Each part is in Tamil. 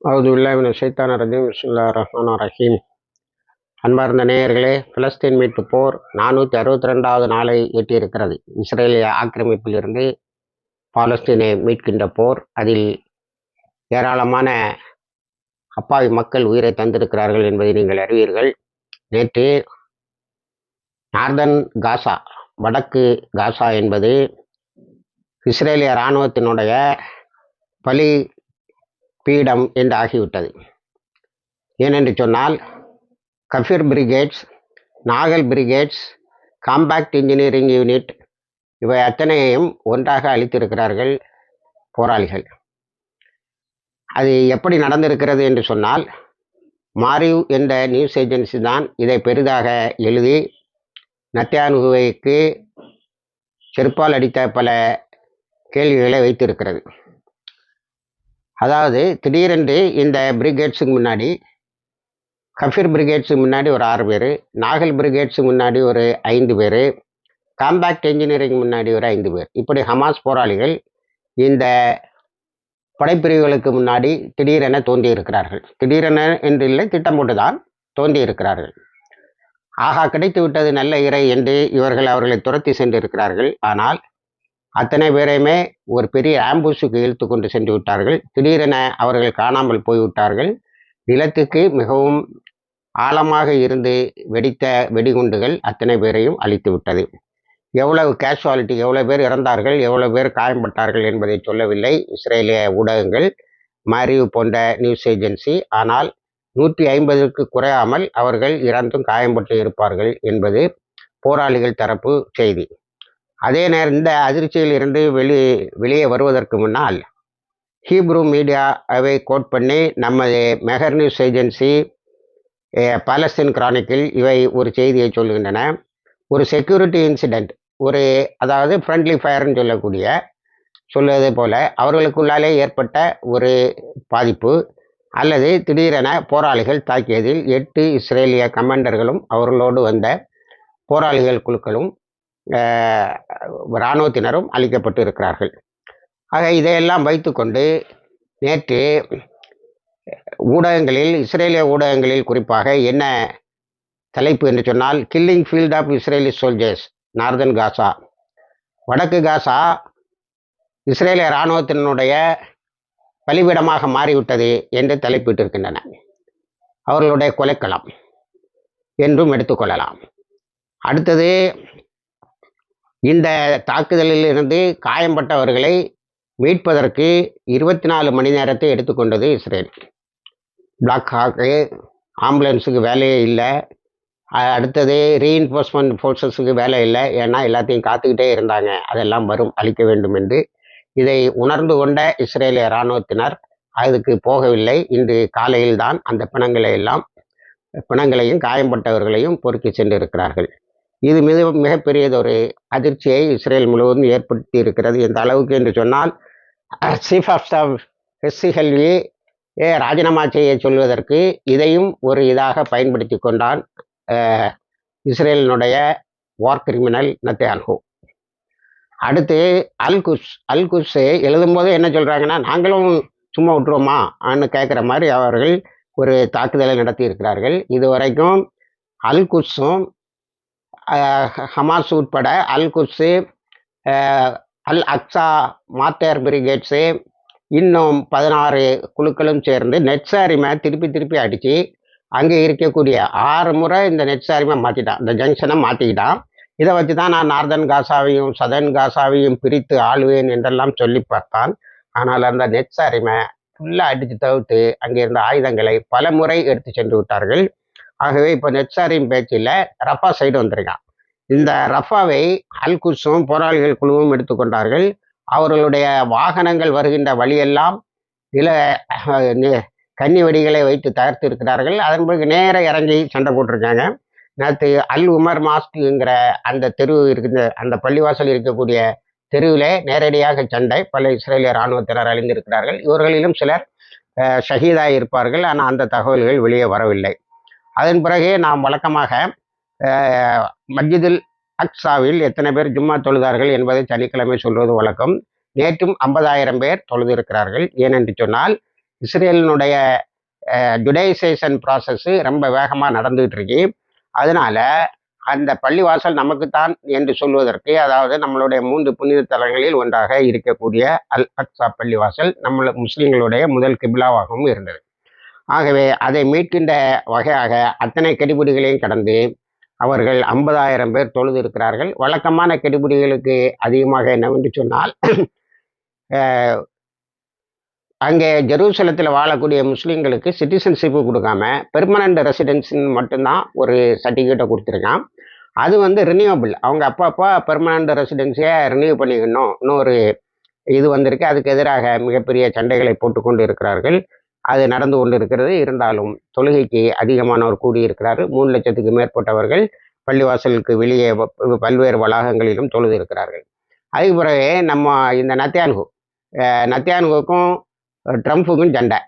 அவது சைத்தான ரஜீம். விஸ்வல்லா ரஹ்மான் ரஹீம். அன்பார்ந்த நேயர்களே பிலஸ்தீன் மீட்பு போர் நானூற்றி அறுபத்தி ரெண்டாவது நாளை எட்டியிருக்கிறது. இஸ்ரேலிய ஆக்கிரமிப்பிலிருந்து பாலஸ்தீனை மீட்கின்ற போர். அதில் ஏராளமான அப்பாவி மக்கள் உயிரை தந்திருக்கிறார்கள் என்பதை நீங்கள் அறிவீர்கள். நேற்று நார்தன் காசா வடக்கு காசா என்பது இஸ்ரேலிய இராணுவத்தினுடைய பலி பீடம் என்று ஆகிவிட்டது ஏனென்று சொன்னால் Kfir brigades Nahal brigades compact engineering unit இவை அத்தனையையும் ஒன்றாக அளித்திருக்கிறார்கள் போராளிகள். அது எப்படி நடந்திருக்கிறது என்று சொன்னால் மாரிவ் என்ற நியூஸ் ஏஜென்சி தான் இதை பெரிதாக எழுதி நத்தியானுகுவைக்கு செருப்பால் அடித்த பல கேள்விகளை வைத்திருக்கிறது. அதாவது திடீரென்று இந்த பிரிகேட்ஸுக்கு முன்னாடி கஃபீர் பிரிகேட்ஸுக்கு முன்னாடி ஒரு ஆறு பேர் நாகல் பிரிகேட்ஸுக்கு முன்னாடி ஒரு ஐந்து பேர் காம்பேக்ட் இன்ஜினியரிங் முன்னாடி ஒரு ஐந்து பேர். இப்படி ஹமாஸ் போராளிகள் இந்த படைப்பிரிவுகளுக்கு முன்னாடி திடீரென தோன்றி இருக்கிறார்கள் திடீரென என்று இல்லை திட்டம் போட்டு தோன்றி இருக்கிறார்கள் ஆகா கிடைத்து விட்டது நல்ல இறை என்று இவர்கள் அவர்களை துரத்தி சென்றிருக்கிறார்கள். ஆனால் அத்தனை பேரையுமே ஒரு பெரிய ஆம்புஸுக்கு இழுத்து கொண்டு சென்று விட்டார்கள். திடீரென அவர்கள் காணாமல் போய்விட்டார்கள் நிலத்துக்கு மிகவும் ஆழமாக இருந்து வெடித்த வெடிகுண்டுகள் அத்தனை பேரையும் அழித்து விட்டது. எவ்வளவு கேஷுவாலிட்டி எவ்வளோ பேர் இறந்தார்கள் எவ்வளோ பேர் காயம்பட்டார்கள் என்பதை சொல்லவில்லை. இஸ்ரேலிய ஊடகங்கள் மாரிவ் போன்ற நியூஸ் ஏஜென்சி ஆனால் நூற்றி ஐம்பதுக்கு குறையாமல் அவர்கள் இறந்தும் காயம்பட்டு இருப்பார்கள் என்பது போராளிகள் தரப்பு செய்தி. அதே நேரம் இந்த அதிர்ச்சியில் இருந்து வெளி வெளியே வருவதற்கு முன்னால் ஹீப்ரூ மீடியாவை கோட் பண்ணி நமது Mehr News Agency Palestine Chronicle இவை ஒரு செய்தியை சொல்லுகின்றன ஒரு செக்யூரிட்டி இன்சிடெண்ட் ஒரு அதாவது ஃப்ரெண்ட்லி ஃபயர்னு சொல்லக்கூடிய சொல்லுவது போல் அவர்களுக்குள்ளாலே ஏற்பட்ட ஒரு பாதிப்பு அல்லது திடீரென போராளிகள் தாக்கியதில் எட்டு இஸ்ரேலிய கமாண்டர்களும் அவர்களோடு வந்த போராளிகள் குழுக்களும் இராணுவத்தினரும் அளிக்கப்பட்டு இருக்கிறார்கள் ஆக இதையெல்லாம் வைத்துக்கொண்டு நேற்று ஊடகங்களில் இஸ்ரேலிய ஊடகங்களில் குறிப்பாக என்ன தலைப்பு என்று சொன்னால் killing field of Israeli soldiers northern Gaza வடக்கு காசா இஸ்ரேலிய இராணுவத்தினுடைய பலிபிடமாக மாறிவிட்டது என்று தலைப்பிட்டிருக்கின்றன. அவர்களுடைய கொலைக்களம் என்றும் எடுத்துக்கொள்ளலாம். அடுத்தது இந்த தாக்குதலில் இருந்து காயம்பட்டவர்களை மீட்பதற்கு இருபத்தி நாலு மணி நேரத்தை எடுத்துக்கொண்டது இஸ்ரேல். பிளாக் ஹாக்கு ஆம்புலன்ஸுக்கு வேலையே இல்லை. அடுத்தது ரீஎன்ஃபோர்ஸ்மெண்ட் ஃபோர்ஸஸுக்கு வேலை இல்லை. ஏன்னா எல்லாத்தையும் காத்துக்கிட்டே இருந்தாங்க. அதெல்லாம் வரும் அழிக்க வேண்டும் என்று. இதை உணர்ந்து கொண்ட இஸ்ரேலிய இராணுவத்தினர் அதுக்கு போகவில்லை. இன்று காலையில்தான் அந்த பிணங்களை எல்லாம் பிணங்களையும் காயம்பட்டவர்களையும் பொறுக்கி சென்றிருக்கிறார்கள். இது மிக மிகப்பெரியதொரு அதிர்ச்சியை இஸ்ரேல் முழுவதும் ஏற்படுத்தி இருக்கிறது எந்த அளவுக்கு என்று சொன்னால் சீஃப் ஆஃப் ஸ்டாஃப் ஹெஸ்ஸிஹெல்வி ராஜினாமா செய்ய சொல்வதற்கு இதையும் ஒரு இதாக பயன்படுத்தி கொண்டான் இஸ்ரேலினுடைய வார் கிரிமினல் நத்தியான்ஹூ. அடுத்து அல்குஸ் அல்குஸ் எழுதும்போது என்ன சொல்கிறாங்கன்னா நாங்களும் சும்மா விட்டுருவோமா? ஆன்னு கேட்குற மாதிரி அவர்கள் ஒரு தாக்குதலை நடத்தி இருக்கிறார்கள் இதுவரைக்கும் அல்குஸும் ஹமாஸ் உட்பட அல்குஸு அல் அக்ஸா மாத்தேர் பிரிகேட்ஸு இன்னும் பதினாறு குழுக்களும் சேர்ந்து நெட்சாரிமை திருப்பி திருப்பி அடித்து அங்கே இருக்கக்கூடிய ஆறு முறை இந்த நெட்சாரிமை மாற்றிட்டான் இந்த ஜங்ஷனை மாற்றிக்கிட்டான் இதை வச்சு தான் நான் நார்தன் காசாவையும் சதன் காசாவையும் பிரித்து ஆளுவேன் என்றெல்லாம் சொல்லி பார்த்தான். ஆனால் அந்த நெட்சாரிமை ஃபுல்லாக அடித்து தவிர்த்து அங்கே இருந்த ஆயுதங்களை பல முறை எடுத்து சென்று விட்டார்கள். ஆகவே இப்போ நெச்சாரின் பேச்சில் ரஃபா சைடு வந்திருக்கான். இந்த ரஃபாவை அல்குஸும் போராளிகள் குழுவும் எடுத்துக்கொண்டார்கள் அவர்களுடைய வாகனங்கள் வருகின்ற வழியெல்லாம் நில கன்னி வெடிகளை வைத்து தகர்த்து இருக்கிறார்கள். அதன் பிறகு நேர இறங்கி சண்டை போட்டிருக்காங்க. நேற்று அல் உமர் மாஸ்குங்கிற அந்த தெரு இருக்கிற அந்த பள்ளிவாசல் இருக்கக்கூடிய தெருவில் நேரடியாக சண்டை பல இஸ்ரேலிய இராணுவத்தினர் அழிந்திருக்கிறார்கள். இவர்களிலும் சிலர் ஷஹீதாக இருப்பார்கள். ஆனால் அந்த தகவல்கள் வெளியே வரவில்லை. அதன் பிறகு நாம் வழக்கமாக மஸ்ஜிதுல் அக்ஸாவில் எத்தனை பேர் ஜும்மா தொழுதார்கள் என்பதை சனிக்கிழமை சொல்வது வழக்கம். நேற்றும் ஐம்பதாயிரம் பேர் தொழுது இருக்கிறார்கள் ஏனென்று சொன்னால் இஸ்ரேலினுடைய ஜுடைசேஷன் ப்ராசஸ்ஸு ரொம்ப வேகமாக நடந்துகிட்டு இருக்கு அதனால அந்த பள்ளிவாசல் நமக்குத்தான் என்று சொல்வதற்கு அதாவது நம்மளுடைய மூன்று புனித தலங்களில் ஒன்றாக இருக்கக்கூடிய அல் அக்ஸா பள்ளிவாசல் நம்ம முஸ்லீம்களுடைய முதல் கிபிலாவாகவும் இருந்தது. ஆகவே அதை மீட்கின்ற வகையாக அத்தனை கெடுபிடிகளையும் கடந்து அவர்கள் ஐம்பதாயிரம் பேர் தொழுது இருக்கிறார்கள் வழக்கமான கெடுபிடிகளுக்கு அதிகமாக என்னவென்று சொன்னால் அங்கே ஜெருசலத்தில் வாழக்கூடிய முஸ்லீம்களுக்கு சிட்டிசன்ஷிப்பு கொடுக்காம பெர்மனண்ட் ரெசிடென்சின்னு மட்டும்தான் ஒரு சர்டிஃபிகேட்டை கொடுத்துருக்கான். அது வந்து ரினியூவபிள் அவங்க அப்பப்போ பெர்மனண்ட் ரெசிடென்சியை ரினியூ பண்ணிக்கணும். இன்னொரு இது வந்திருக்கு. அதுக்கு எதிராக மிகப்பெரிய சண்டைகளை போட்டுக்கொண்டு இருக்கிறார்கள். அது நடந்து கொண்டு இருக்கிறது இருந்தாலும் தொழுகைக்கு அதிகமானவர் கூடியிருக்கிறார்கள். மூணு லட்சத்துக்கு மேற்பட்டவர்கள் பள்ளிவாசலுக்கு வெளியே பல்வேறு வளாகங்களிலும் தொழுது இருக்கிறார்கள் அதுக்கு பிறகு நம்ம இந்த நத்தியான்கு அஹ் நத்தியான்குக்கும் ட்ரம்ப்புக்கும் சண்டை.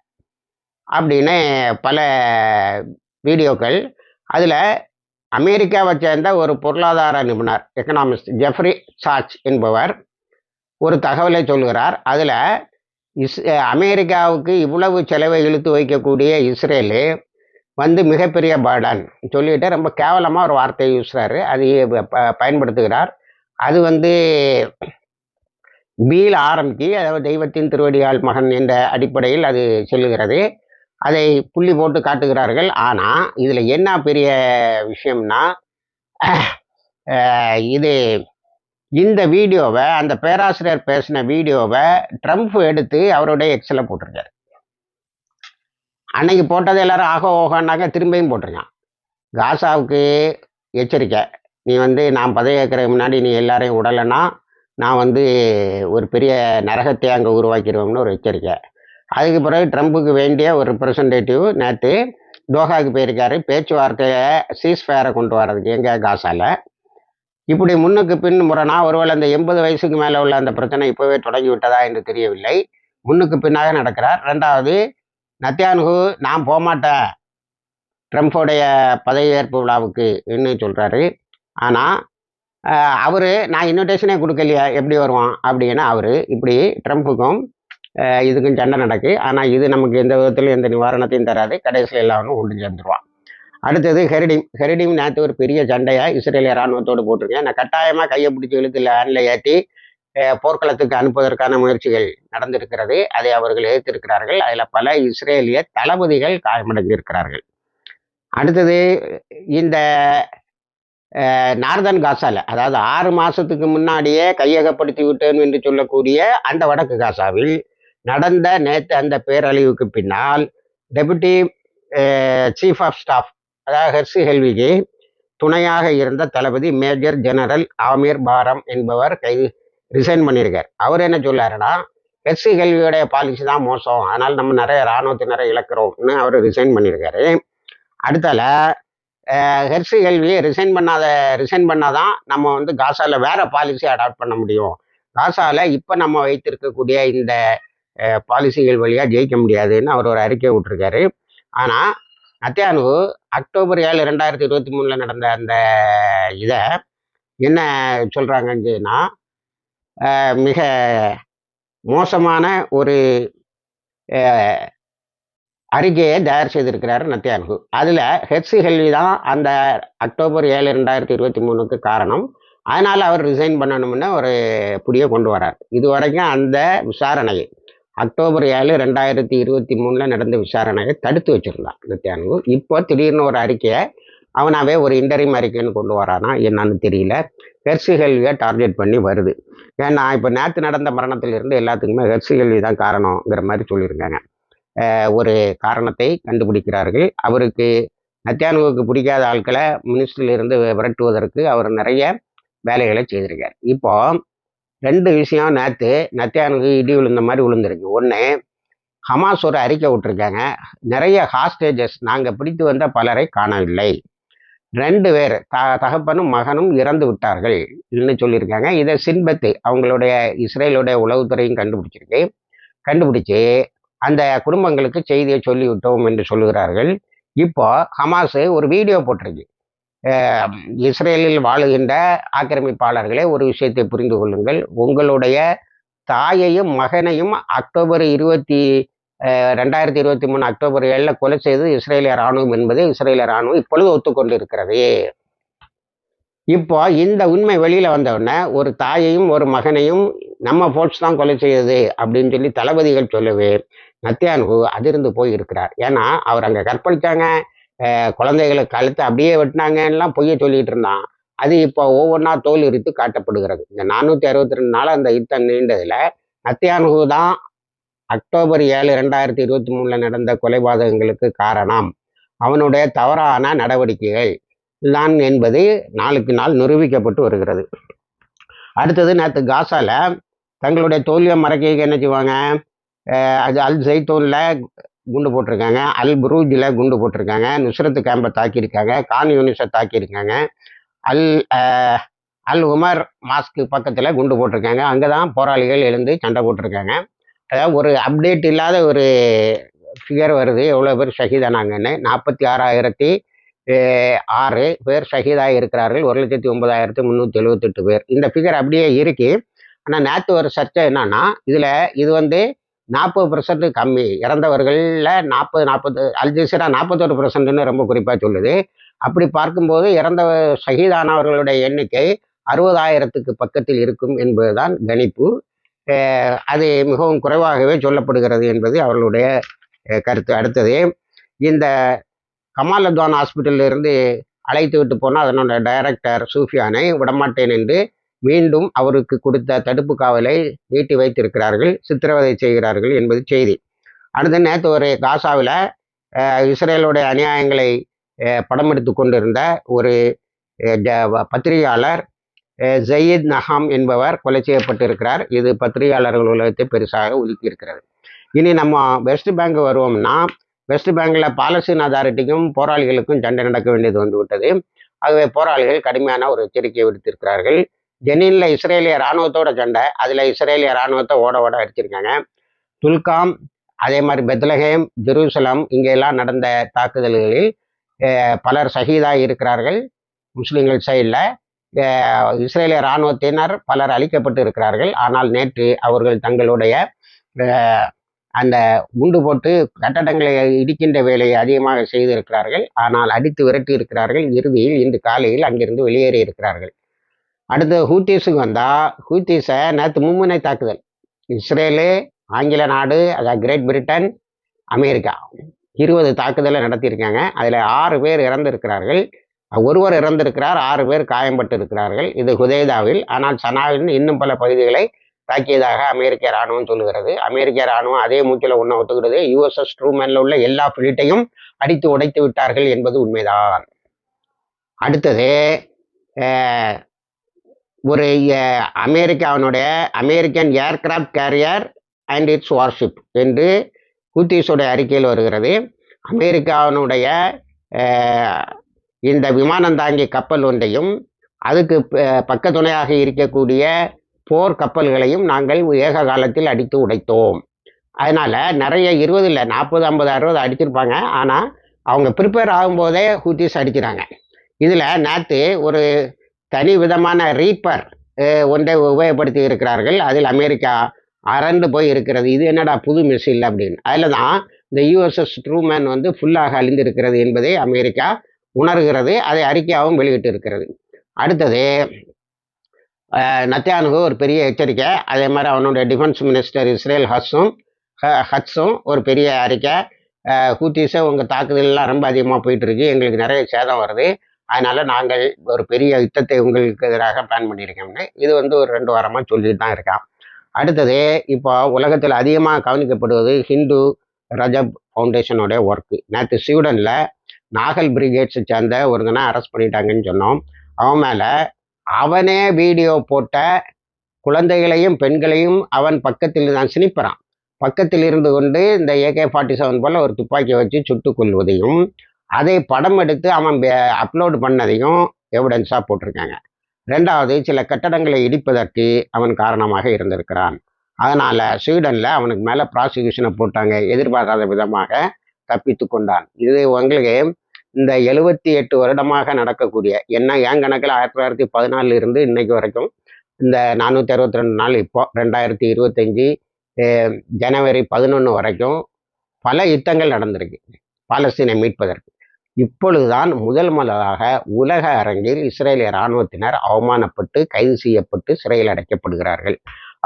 அப்படின்னு பல வீடியோக்கள். அதில் அமெரிக்காவை சேர்ந்த ஒரு பொருளாதார நிபுணர் எக்கனாமிஸ்ட் ஜெஃப்ரி சாச் என்பவர் ஒரு தகவலை சொல்கிறார் அதில் இஸ் அமெரிக்காவுக்கு இவ்வளவு செலவை இழுத்து வைக்கக்கூடிய இஸ்ரேலு வந்து மிகப்பெரிய பேர்டன். சொல்லிட்டு ரொம்ப கேவலமாக ஒரு வார்த்தையை யூஸ்றாரு அது ப- பயன்படுத்துகிறார். அது வந்து பீல் ஆரம்பித்து அதாவது தெய்வத்தின் திருவடியால் மகன் என்ற அடிப்படையில் அது செல்லுகிறது. அதை புள்ளி போட்டு காட்டுகிறார்கள். ஆனால் இதில் என்ன பெரிய விஷயம்னா இது இந்த வீடியோவை அந்த பேராசிரியர் பேசின வீடியோவை ட்ரம்ப் எடுத்து அவருடைய எக்ஸில் போட்டிருக்காரு. அன்னைக்கு போட்டது எல்லாரும் ஆகோ ஓகோன்னாக்க திரும்பியும் போட்டிருக்கான். காசாவுக்கு எச்சரிக்கை. நீ வந்து நான் பதவி ஏற்கிறதுக்கு முன்னாடி நீ எல்லாரையும் விடலைன்னா நான் வந்து ஒரு பெரிய நரகத்தை அங்கே உருவாக்கிடுவோம்னு ஒரு எச்சரிக்கை. அதுக்கு பிறகு ட்ரம்ப்புக்கு வேண்டிய ஒரு ரிப்ரசன்டேட்டிவ் நேற்று டோஹாவுக்கு போயிருக்காரு. பேச்சுவார்த்தையை சீஸ்ஃபயரை கொண்டு வர்றதுக்கு எங்கே காசால. இப்படி முன்னுக்கு பின் முரணா ஒருவேளை அந்த எண்பது வயசுக்கு மேலே உள்ள அந்த பிரச்சனை இப்போவே தொடங்கி விட்டதா என்று தெரியவில்லை. முன்னுக்கு பின்னாக நடக்கிறார். ரெண்டாவது நத்தியானுகு நான் போகமாட்டேன் ட்ரம்ப்போடைய பதவியேற்பு விழாவுக்கு என்ன சொல்கிறாரு ஆனால் அவர் நான் இன்விடேஷனே கொடுக்கலையா எப்படி வருவான்? அப்படின்னு அவர் இப்படி ட்ரம்ப்புக்கும் இதுக்கும் சண்டை நடக்கு. ஆனால் இது நமக்கு எந்த விதத்திலும் எந்த நிவாரணத்தையும் தராது. கடைசியில் எல்லாரும் ஒன்று சேர்ந்துருவான். அடுத்தது ஹெரிடிம். ஹெரிடிம் நேற்று ஒரு பெரிய சண்டையாக இஸ்ரேலிய இராணுவத்தோடு போட்டிருக்கேன். நான் கட்டாயமாக கையை பிடிச்சி இழுத்து லேண்டில் ஏற்றி போர்க்களத்துக்கு அனுப்புவதற்கான முயற்சிகள் நடந்திருக்கிறது. அதை அவர்கள் எதிர்த்திருக்கிறார்கள். அதில் பல இஸ்ரேலிய தளபதிகள் காயமடைந்திருக்கிறார்கள். அடுத்தது இந்த நார்தன் காசாவில் அதாவது ஆறு மாதத்துக்கு முன்னாடியே கையகப்படுத்தி விட்டேன் என்று சொல்லக்கூடிய அந்த வடக்கு காசாவில் நடந்த நேற்று அந்த பேரழிவுக்கு பின்னால் டெபுட்டி சீஃப் ஆஃப் ஸ்டாஃப் அதாவது ஹெர்சி ஹெல்விக்கு துணையாக இருந்த தளபதி மேஜர் ஜெனரல் ஆமீர் பாரம் என்பவர் கைது ரிசைன் பண்ணியிருக்கார். அவர் என்ன சொல்லாருன்னா ஹெர்சி ஹெல்வியோடைய பாலிசி தான் மோசம். அதனால் நம்ம நிறைய இராணுவத்தினரை இழக்கிறோம்னு அவர் ரிசைன் பண்ணியிருக்காரு. அடுத்தால அஹ், ஹெர்சி ஹெல்வியை ரிசைன் பண்ணாத ரிசைன் பண்ணாதான் நம்ம வந்து காசாவில் வேற பாலிசி அடாப்ட் பண்ண முடியும். காசாவில் இப்போ நம்ம வைத்திருக்கக்கூடிய இந்த பாலிசிகள் வழியாக ஜெயிக்க முடியாதுன்னு அவர் ஒரு அறிக்கை விட்டுருக்காரு. ஆனால் நத்தியானு அக்டோபர் ஏழு ரெண்டாயிரத்தி இருபத்தி மூணில் நடந்த அந்த இதை என்ன சொல்கிறாங்கன்னா மிக மோசமான ஒரு அறிக்கையை தயார் செய்திருக்கிறார் நத்தியான்கு அதில் ஹெச்சி ஹெல்வி தான் அந்த அக்டோபர் ஏழு ரெண்டாயிரத்தி இருபத்தி மூணுக்கு காரணம். அதனால் அவர் ரிசைன் பண்ணணும்னு ஒரு புடியை கொண்டு வரார் இது வரைக்கும் அந்த விசாரணையை அக்டோபர் ஏழு ரெண்டாயிரத்தி இருபத்தி மூணில் நடந்த விசாரணையை தடுத்து வச்சுருந்தான் நித்யானு. இப்போ திடீர்னு ஒரு அறிக்கையை அவனாவே ஒரு இன்டரிம் அறிக்கைன்னு கொண்டு வரானா என்னன்னு தெரியல. ஹெர்சி ஹெல்வியை டார்கெட் பண்ணி வருது. ஏன்னா இப்போ நேற்று நடந்த மரணத்திலிருந்து எல்லாத்துக்குமே ஹெர்சி ஹெல்வி தான் காரணங்கிற மாதிரி சொல்லியிருக்காங்க. ஒரு காரணத்தை கண்டுபிடிக்கிறார்கள். அவருக்கு நத்தியானுவுக்கு பிடிக்காத ஆட்களை மினிஸ்ட்ரியிலிருந்து விரட்டுவதற்கு அவர் நிறைய வேலைகளை செய்திருக்கார். இப்போ ரெண்டு விஷயம் நேற்று நத்தியானுக்கு இடி விழுந்த மாதிரி விழுந்துருக்கு. ஒன்று ஹமாஸ் ஒரு அறிக்கை விட்டுருக்காங்க. நிறைய ஹாஸ்டேஜஸ் நாங்கள் பிடித்து வந்த பலரை காணவில்லை. ரெண்டு பேர் த தகப்பனும் மகனும் இறந்து விட்டார்கள் என்று சொல்லியிருக்காங்க. இதை சின்பத்து அவங்களுடைய இஸ்ரேலுடைய உளவுத்துறையும் கண்டுபிடிச்சிருக்கு. கண்டுபிடிச்சு அந்த குடும்பங்களுக்கு செய்தியை சொல்லிவிட்டோம் என்று சொல்லுகிறார்கள். இப்போ ஹமாஸ் ஒரு வீடியோ போட்டிருக்கு. இஸ்ரேலில் வாழுகின்ற ஆக்கிரமிப்பாளர்களே ஒரு விஷயத்தை புரிந்து கொள்ளுங்கள். உங்களுடைய தாயையும் மகனையும் அக்டோபர் இருபத்தி ரெண்டாயிரத்தி இருபத்தி மூணு அக்டோபர் ஏழில் கொலை செய்தது இஸ்ரேலிய ராணுவம் என்பதை இஸ்ரேலிய ராணுவம் இப்பொழுது ஒத்துக்கொண்டிருக்கிறது. இப்போ இந்த உண்மை வெளியில் வந்தவுடனே ஒரு தாயையும் ஒரு மகனையும் நம்ம ஃபோர்ஸ் தான் கொலை செய்தது அப்படின்னு சொல்லி தளபதிகள் சொல்லவே நத்தியானு அதிர்ந்து போய் இருக்கிறார் ஏன்னா அவர் அங்கே கற்பழிச்சாங்க. குழந்தைகளை கழுத்தை அப்படியே வெட்டினாங்கலாம் பொய்ய சொல்லிட்டு இருந்தான். அது இப்போ ஒவ்வொன்றா தோல் எரித்து காட்டப்படுகிறது. இந்த நானூற்றி அறுபத்தி ரெண்டு நாள் அந்த யுத்தம் நீண்டதில் நத்தியானு தான் அக்டோபர் ஏழு ரெண்டாயிரத்தி இருபத்தி மூணில் நடந்த கொலைபாதகங்களுக்கு காரணம். அவனுடைய தவறான நடவடிக்கைகள் தான் என்பது நாளுக்கு நாள் நிரூபிக்கப்பட்டு வருகிறது. அடுத்தது நேற்று காசால தங்களுடைய தோல்வியை மறைக்க என்ன செய்வாங்க? அது அல் ஜெய்தூனில் குண்டு போட்டிருக்காங்க. அல் புரூஜில் குண்டு போட்டிருக்காங்க. நுஸ்ரத்து கேம்பை தாக்கியிருக்காங்க. கான் யூனிஸை தாக்கியிருக்காங்க. அல் அல் உமர் மாஸ்க்கு பக்கத்தில் குண்டு போட்டிருக்காங்க. அங்கே தான் போராளிகள் எழுந்து சண்டை போட்டிருக்காங்க. அதாவது ஒரு அப்டேட் இல்லாத ஒரு ஃபிகர் வருது. எவ்வளோ பேர் ஷஹீதானாங்கன்னு. நாற்பத்தி ஆறாயிரத்தி ஆறு பேர் ஷஹீதாக இருக்கிறார்கள். ஒரு லட்சத்தி ஒன்பதாயிரத்தி முந்நூற்றி எழுபத்தெட்டு பேர். இந்த ஃபிகர் அப்படியே இருக்கு. ஆனால் நேற்று ஒரு சர்ச்சை என்னன்னா இதில் இது வந்து நாற்பது பர்சன்ட் கம்மி. இறந்தவர்களில் நாற்பது நாற்பது அல்ஜசீரா நாற்பத்தொரு பர்சன்ட்னு ரொம்ப குறிப்பாக சொல்லுது. அப்படி பார்க்கும்போது இறந்த சகிதானவர்களுடைய எண்ணிக்கை அறுபதாயிரத்துக்கு பக்கத்தில் இருக்கும் என்பதுதான் கணிப்பு. அது மிகவும் குறைவாகவே சொல்லப்படுகிறது என்பது அவர்களுடைய கருத்து. அடுத்தது இந்த கமால் அத்வான் இருந்து அழைத்து விட்டு போனால் அதனோட டைரக்டர் சூஃபியானை விடமாட்டேன் என்று மீண்டும் அவருக்கு கொடுத்த தடுப்பு காவலை நீட்டி வைத்திருக்கிறார்கள் சித்திரவதை செய்கிறார்கள் என்பது செய்தி. அடுத்து நேற்று ஒரு காசாவில் இஸ்ரேலுடைய அநியாயங்களை படம் எடுத்து கொண்டிருந்த ஒரு பத்திரிகையாளர் ஜயீத் நஹாம் என்பவர் கொலை செய்யப்பட்டிருக்கிறார். இது பத்திரிகையாளர்கள் உலகத்தை பெருசாக ஒதுக்கி இருக்கிறது இனி நம்ம வெஸ்ட் பேங்க் வருவோம்னா வெஸ்ட் பேங்கில் பாலஸ்தீன் அதாரிட்டிக்கும் போராளிகளுக்கும் சண்டை நடக்க வேண்டியது வந்துவிட்டது ஆகவே போராளிகள் கடுமையான ஒரு எச்சரிக்கை விடுத்திருக்கிறார்கள். ஜெனீனில் இஸ்ரேலிய இராணுவத்தோட சண்டை. அதில் இஸ்ரேலிய இராணுவத்தை ஓட ஓட அடிச்சிருக்காங்க. துல்காம் அதே மாதிரி பெத்லஹேம் ஜெருசலம் இங்கெல்லாம் நடந்த தாக்குதல்களில் பலர் ஷஹீதாக இருக்கிறார்கள். முஸ்லீம்கள் சைடில் இஸ்ரேலிய இராணுவத்தினர் பலர் அழிக்கப்பட்டு இருக்கிறார்கள். ஆனால் நேற்று அவர்கள் தங்களுடைய அந்த குண்டு போட்டு கட்டடங்களை இடிக்கின்ற வேலையை அதிகமாக செய்திருக்கிறார்கள். ஆனால் அடித்து விரட்டி இருக்கிறார்கள். இறுதியில் இன்று காலையில் அங்கிருந்து வெளியேறி இருக்கிறார்கள் அடுத்து ஹூத்தீஸுக்கு வந்தால் ஹூத்தீஸை நேற்று மும்முனை தாக்குதல். இஸ்ரேலு ஆங்கில நாடு அதாவது கிரேட் பிரிட்டன் அமெரிக்கா. இருபது தாக்குதலை நடத்தியிருக்காங்க. அதில் ஆறு பேர் இறந்திருக்கிறார்கள். ஒருவர் இறந்திருக்கிறார் ஆறு பேர் காயம்பட்டு இருக்கிறார்கள் இது ஹுதேதாவில். ஆனால் சனாவின் இன்னும் பல பகுதிகளை தாக்கியதாக அமெரிக்க இராணுவம் சொல்லுகிறது. அமெரிக்க இராணுவம் அதே மூச்சில் ஒன்று ஒத்துக்கிறது யுஎஸ்எஸ் ட்ரூமேனில் உள்ள எல்லா ஃபிளீட்டையும் அடித்து உடைத்து விட்டார்கள் என்பது உண்மைதான். அடுத்தது ஒரு அமெரிக்காவினுடைய American aircraft carrier and its warship என்று ஹூத்தீஸோடைய அறிக்கையில் வருகிறது. அமெரிக்காவினுடைய இந்த விமானம் தாங்கி கப்பல் ஒன்றையும் அதுக்கு ப- பக்க துணையாக இருக்கக்கூடிய போர் கப்பல்களையும் நாங்கள் ஏக காலத்தில் அடித்து உடைத்தோம். அதனால் நிறைய இருபது இல்லை நாற்பது ஐம்பது அறுபது அடிச்சிருப்பாங்க. ஆனால் அவங்க ப்ரிப்பேர் ஆகும்போதே ஹூத்திஸ் அடிக்கிறாங்க. இதில் நேற்று ஒரு தனி விதமான ரீப்பர் ஒன்றை உபயோகப்படுத்தி இருக்கிறார்கள். அதில் அமெரிக்கா அரண்டு போய் இருக்கிறது. இது என்னடா புது மிசில் அப்படின்னு. அதில் தான் இந்த யூஎஸ்எஸ் ட்ரூமேன் வந்து ஃபுல்லாக அழிந்திருக்கிறது என்பதை அமெரிக்கா உணர்கிறது. அதை அறிக்கையாகவும் வெளியிட்டு இருக்கிறது அடுத்தது நத்தியானுக்கு ஒரு பெரிய எச்சரிக்கை. அதே மாதிரி அவனுடைய டிஃபென்ஸ் மினிஸ்டர் இஸ்ரேல் ஹஸ்ஸும் ஹ- ஹட்ஸும் ஒரு பெரிய அறிக்கை. அஹ், ஹூத்திஸை உங்கள் தாக்குதல்லாம் ரொம்ப அதிகமாக போயிட்டுருக்கு எங்களுக்கு நிறைய சேதம் வருது. அதனால நாங்கள் ஒரு பெரிய யுத்தத்தை உங்களுக்கு எதிராக பிளான் பண்ணியிருக்கோம்னு இது வந்து ஒரு ரெண்டு வாரமாக சொல்லிட்டு தான் இருக்கான். அடுத்தது இப்போ உலகத்தில் அதிகமாக கவனிக்கப்படுவது ஹிந்து ரஜப் ஃபவுண்டேஷனுடைய ஒர்க்கு நேற்று ஸ்வீடனில் நாகல் பிரிகேட்ஸை சேர்ந்த ஒருத்தனை அரெஸ்ட் பண்ணிட்டாங்கன்னு சொன்னோம். அவன் மேலே அவனே வீடியோ போட்ட குழந்தைகளையும் பெண்களையும் அவன் பக்கத்தில் தான் சினிப்பறான் பக்கத்தில் இருந்து கொண்டு இந்த ஏகே ஃபார்ட்டி செவன் போல் ஒரு துப்பாக்கியை வச்சு சுட்டுக் கொள்வதையும் அதை படம் எடுத்து அவன் அப்லோடு பண்ணதையும் எவிடன்ஸாக போட்டிருக்காங்க. ரெண்டாவது சில கட்டடங்களை இடிப்பதற்கு அவன் காரணமாக இருந்திருக்கிறான். அதனால் ஸ்வீடனில் அவனுக்கு மேலே ப்ராசிக்யூஷனை போட்டாங்க. எதிர்பாராத விதமாக தப்பித்து கொண்டான். இது உங்களுக்கு இந்த எழுபத்தி எட்டு வருடமாக நடக்கக்கூடிய என்ன என் கணக்கில் ஆயிரத்தி தொள்ளாயிரத்தி பதினாலில் இருந்து இன்னைக்கு வரைக்கும் இந்த நானூற்றி அறுபத்தி ரெண்டு நாள் இப்போ ரெண்டாயிரத்தி இருபத்தஞ்சி ஜனவரி பதினொன்று வரைக்கும் பல யுத்தங்கள் நடந்திருக்கு. பாலஸ்தீனை மீட்பதற்கு. இப்பொழுதுதான் முதல் முதலாக உலக அரங்கில் இஸ்ரேலிய இராணுவத்தினர் அவமானப்பட்டு கைது செய்யப்பட்டு சிறையில் அடைக்கப்படுகிறார்கள்.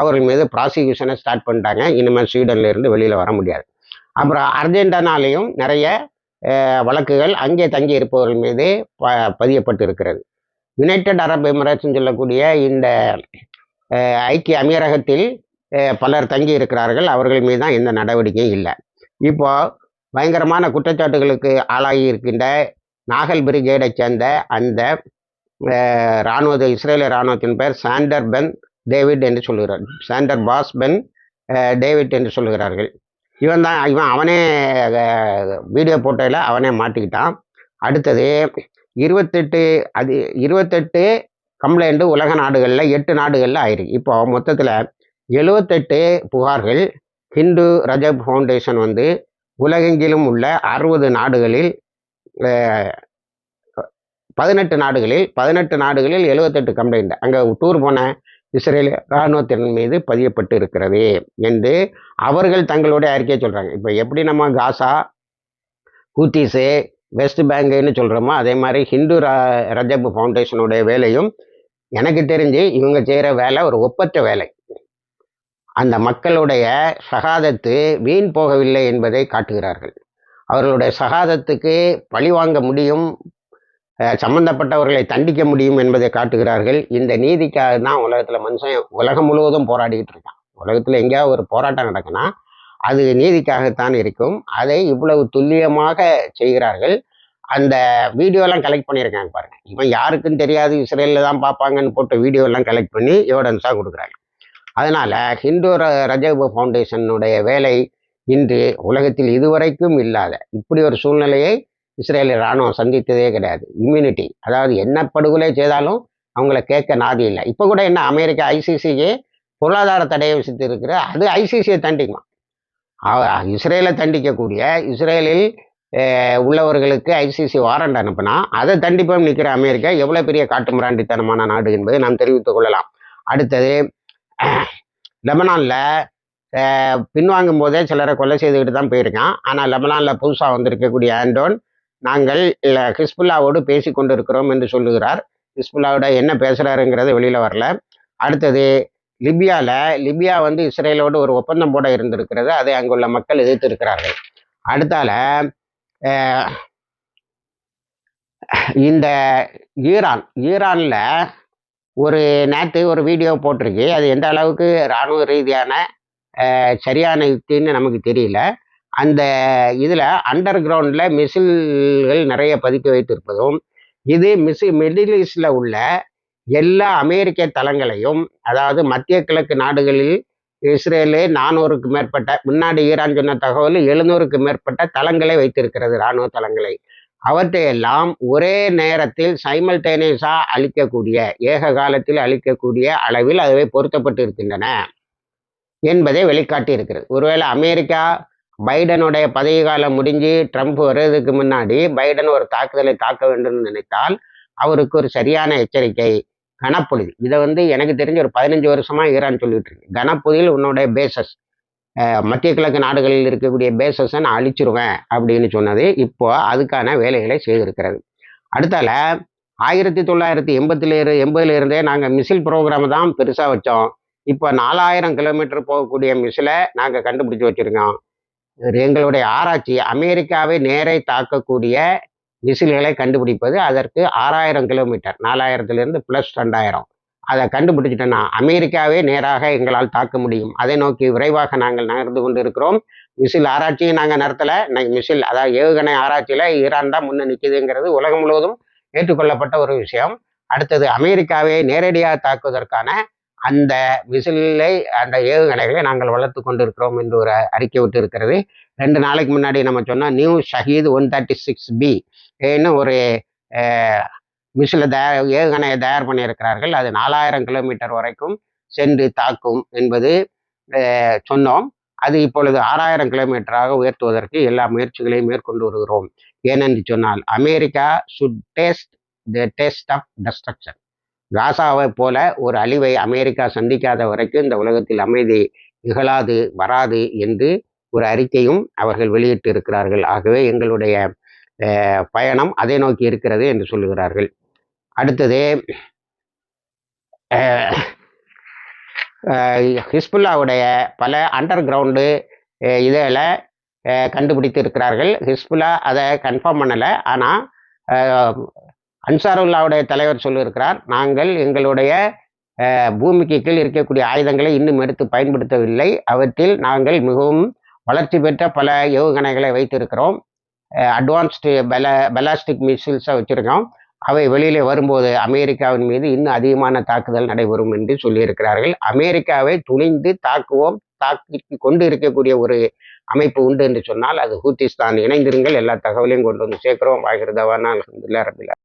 அவர்கள் மீது ப்ராசிக்யூஷனை ஸ்டார்ட் பண்ணிட்டாங்க. இனிமேல் ஸ்வீடன்ல இருந்து வெளியில் வர முடியாது. அப்புறம் அர்ஜென்டினாலையும் நிறைய வழக்குகள் அங்கே தங்கி இருப்பவர்கள் மீது ப பதியப்பட்டு இருக்கிறது. யுனைடெட் அரப் எமிரேட்ஸ்ன்னு சொல்லக்கூடிய இந்த ஐக்கிய அமீரகத்தில் பலர் தங்கி இருக்கிறார்கள். அவர்கள் மீது தான் எந்த நடவடிக்கையும் இல்லை. இப்போ பயங்கரமான குற்றச்சாட்டுகளுக்கு ஆளாகி இருக்கின்ற நாகல் பிரிகேடை சேர்ந்த அந்த இராணுவ இஸ்ரேலிய இராணுவத்தின் பெயர் சாண்டர் பென் டேவிட் என்று சொல்கிறார். சாண்டர் பாஸ் பென் டேவிட் என்று சொல்லுகிறார்கள் இவன் தான் இவன் அவனே வீடியோ போட்டோவில் அவனே மாட்டிக்கிட்டான். அடுத்தது இருபத்தெட்டு அது இருபத்தெட்டு கம்ப்ளைண்ட்டு உலக நாடுகளில் எட்டு நாடுகளில் ஆயிருக்கு. இப்போ மொத்தத்தில் எழுவத்தெட்டு புகார்கள் ஹிந்து ரஜப் ஃபவுண்டேஷன் வந்து உலகெங்கிலும் உள்ள அறுபது நாடுகளில் பதினெட்டு நாடுகளில் பதினெட்டு நாடுகளில் எழுபத்தெட்டு கம்ப்ளைண்ட். அங்கே டூர் போன இஸ்ரேல் இராணுவத்தின் மீது பதியப்பட்டு இருக்கிறது என்று அவர்கள் தங்களுடைய அறிக்கையை சொல்கிறாங்க இப்போ எப்படி நம்ம காசா ஹூத்திஸு வெஸ்ட் பேங்குன்னு சொல்கிறோமோ அதே மாதிரி ஹிந்து ரஜப் ஃபவுண்டேஷனுடைய வேலையும் எனக்கு தெரிஞ்சு இவங்க செய்கிற வேலை ஒரு ஒப்பற்ற வேலை. அந்த மக்களுடைய சகாதத்து வீண் போகவில்லை என்பதை காட்டுகிறார்கள். அவர்களுடைய சகாதத்துக்கு பழிவாங்க முடியும் சம்பந்தப்பட்டவர்களை தண்டிக்க முடியும் என்பதை காட்டுகிறார்கள். இந்த நீதிக்காக தான் உலகத்தில் மனுஷன் உலகம் முழுவதும் போராடிக்கிட்டு இருக்கான். உலகத்தில் எங்கேயாவது ஒரு போராட்டம் நடக்குன்னா அது நீதிக்காகத்தான் இருக்கும். அதை இவ்வளவு துல்லியமாக செய்கிறார்கள். அந்த வீடியோலாம் கலெக்ட் பண்ணியிருக்காங்க பாருங்கள் இவன் யாருக்கும் தெரியாது. இஸ்ரேலில் தான் பார்ப்பாங்கன்னு போட்ட வீடியோலாம் கலெக்ட் பண்ணி எவிடன்ஸாக கொடுக்குறாங்க. அதனால் ஹிந்து ரஜபு ஃபவுண்டேஷனுடைய வேலை இன்று உலகத்தில் இதுவரைக்கும் இல்லாத இப்படி ஒரு சூழ்நிலையை இஸ்ரேலிய இராணுவம் சந்தித்ததே கிடையாது. இம்யூனிட்டி அதாவது என்ன படுகொலை செய்தாலும் அவங்கள கேட்க நாதி இல்லை. இப்போ கூட என்ன அமெரிக்கா ஐசிசிக்கு பொருளாதார தடையை விசித்து இருக்கிற அது ஐசிசியை தண்டிக்குமா இஸ்ரேலை தண்டிக்கக்கூடிய இஸ்ரேலில் உள்ளவர்களுக்கு ஐசிசி வாரண்ட் அனுப்புனா அதை தண்டிப்போம் நிற்கிற அமெரிக்கா எவ்வளோ பெரிய காட்டுமிராண்டித்தனமான நாடு என்பதை நாம் தெரிவித்துக் கொள்ளலாம். அடுத்தது லெபனானில் பின்வாங்கும் போதே சிலரை கொலை செய்துக்கிட்டு தான் போயிருக்கான். ஆனால் லெபனானில் புதுசாக வந்திருக்கக்கூடிய ஆண்டோன் நாங்கள் ஹிஸ்புல்லாவோடு பேசி கொண்டு இருக்கிறோம் என்று சொல்லுகிறார். ஹிஸ்புல்லாவோட என்ன பேசுகிறாருங்கிறது வெளியில் வரல. அடுத்தது லிபியாவில் லிபியா வந்து இஸ்ரேலோடு ஒரு ஒப்பந்தம் போட இருந்திருக்கிறது. அதை அங்குள்ள மக்கள் எதிர்த்து இருக்கிறார்கள் அடுத்தால இந்த ஈரான் ஈரானில் ஒரு நேற்று ஒரு வீடியோ போட்டிருக்கு. அது எந்த அளவுக்கு இராணுவ ரீதியான சரியான யுக்தின்னு நமக்கு தெரியல. அந்த இதில் அண்டர் கிரவுண்டில் மிசில்கள் நிறைய பதுக்கி வைத்திருப்பதும் இது மிசி மிடில் ஈஸ்டில் உள்ள எல்லா அமெரிக்க தளங்களையும் அதாவது மத்திய கிழக்கு நாடுகளில் இஸ்ரேலு நானூறுக்கு மேற்பட்ட முன்னாடி ஈரான் சொன்ன தகவல் எழுநூறுக்கு மேற்பட்ட தளங்களை வைத்திருக்கிறது இராணுவ தளங்களை. அவற்றையெல்லாம் ஒரே நேரத்தில் சைமல்டேனியஸாக அளிக்கக்கூடிய ஏக காலத்தில் அளிக்கக்கூடிய அளவில் அதுவே பொருத்தப்பட்டு இருக்கின்றன என்பதை வெளிக்காட்டி இருக்கிறது ஒருவேளை அமெரிக்கா பைடனுடைய பதவி காலம் முடிஞ்சு ட்ரம்ப் வர்றதுக்கு முன்னாடி பைடன் ஒரு தாக்குதலை தாக்க வேண்டும் நினைத்தால் அவருக்கு ஒரு சரியான எச்சரிக்கை கனப்பொழுது இதை வந்து எனக்கு தெரிஞ்ச ஒரு பதினஞ்சு வருஷமா ஈரான் சொல்லிட்டு இருக்கு. கனப்பொழுதில் உன்னுடைய பேசஸ் மத்திய கிழக்கு நாடுகளில் இருக்கக்கூடிய பேசஸை நான் அழிச்சிருவேன் அப்படின்னு சொன்னது இப்போ அதுக்கான வேலைகளை செய்திருக்கிறது. அடுத்தால ஆயிரத்தி தொள்ளாயிரத்தி எண்பத்துல இரு எண்பதுல இருந்தே நாங்கள் மிசில் ப்ரோக்ராம் தான் பெருசாக வச்சோம். இப்போ நாலாயிரம் கிலோமீட்டர் போகக்கூடிய மிசிலை நாங்கள் கண்டுபிடிச்சி வச்சுருக்கோம். எங்களுடைய ஆராய்ச்சி அமெரிக்காவை நேரை தாக்கக்கூடிய மிசில்களை கண்டுபிடிப்பது அதற்கு ஆறாயிரம் கிலோமீட்டர் நாலாயிரத்துலேருந்து ப்ளஸ் ரெண்டாயிரம். அதை கண்டுபிடிச்சிட்டோன்னா அமெரிக்காவே நேராக எங்களால் தாக்க முடியும். அதை நோக்கி விரைவாக நாங்கள் நகர்ந்து கொண்டு இருக்கிறோம் மிசில் ஆராய்ச்சியும் நாங்கள் நடத்தலை. இன்னைக்கு மிசில் அதாவது ஏவுகணை ஆராய்ச்சியில் ஈரான் தான் முன்னே நிற்கிதுங்கிறது உலகம் முழுவதும் ஏற்றுக்கொள்ளப்பட்ட ஒரு விஷயம். அடுத்தது அமெரிக்காவை நேரடியாக தாக்குவதற்கான அந்த மிசிலை அந்த ஏவுகணைகளை நாங்கள் வளர்த்து கொண்டு இருக்கிறோம் என்று ஒரு அறிக்கை விட்டு இருக்கிறது ரெண்டு நாளைக்கு முன்னாடி நம்ம சொன்னால் new Shahed one thirty six B ஏன்னு ஒரு மிசில தயார் ஏவுகணையை தயார் பண்ணியிருக்கிறார்கள். அது நாலாயிரம் கிலோமீட்டர் வரைக்கும் சென்று தாக்கும் என்பது சொன்னோம். அது இப்பொழுது ஆறாயிரம் கிலோமீட்டராக உயர்த்துவதற்கு எல்லா முயற்சிகளையும் மேற்கொண்டு வருகிறோம். ஏனென்று சொன்னால் America should taste the taste of destruction காசாவை போல ஒரு அழிவை அமெரிக்கா சந்திக்காத வரைக்கும் இந்த உலகத்தில் அமைதி நிகழாது வராது என்று ஒரு அறிக்கையும் அவர்கள் வெளியிட்டு இருக்கிறார்கள் ஆகவே எங்களுடைய பயணம் அதை நோக்கி இருக்கிறது என்று சொல்லுகிறார்கள். அடுத்தது ஹிஸ்புல்லாவுடைய பல அண்டர் கிரவுண்டு இதில் கண்டுபிடித்து இருக்கிறார்கள் ஹிஸ்புல்லா அதை கன்ஃபார்ம் பண்ணலை. ஆனால் அன்சாருல்லாவுடைய தலைவர் சொல்லியிருக்கிறார் நாங்கள் எங்களுடைய பூமிக்கு கீழ் இருக்கக்கூடிய ஆயுதங்களை இன்னும் எடுத்து பயன்படுத்தவில்லை. அவற்றில் நாங்கள் மிகவும் வளர்ச்சி பெற்ற பல ஏவுகணைகளை வைத்திருக்கிறோம். அட்வான்ஸ்டு பெல பெலாஸ்டிக் மிசைல்ஸை வச்சுருக்கோம் அவை வெளியிலே வரும்போது அமெரிக்காவின் மீது இன்னும் அதிகமான தாக்குதல் நடைபெறும் என்று சொல்லியிருக்கிறார்கள். அமெரிக்காவை துணிந்து தாக்குவோம் தாக்கி கொண்டு இருக்கக்கூடிய ஒரு அமைப்பு உண்டு என்று சொன்னால் அது ஹூத்திஸ்தான். இணைந்திருங்கள் எல்லா தகவலையும் கொண்டு வந்து சேர்க்கிறோம். வாகிறதவான அலமதுல்லா ரபிலா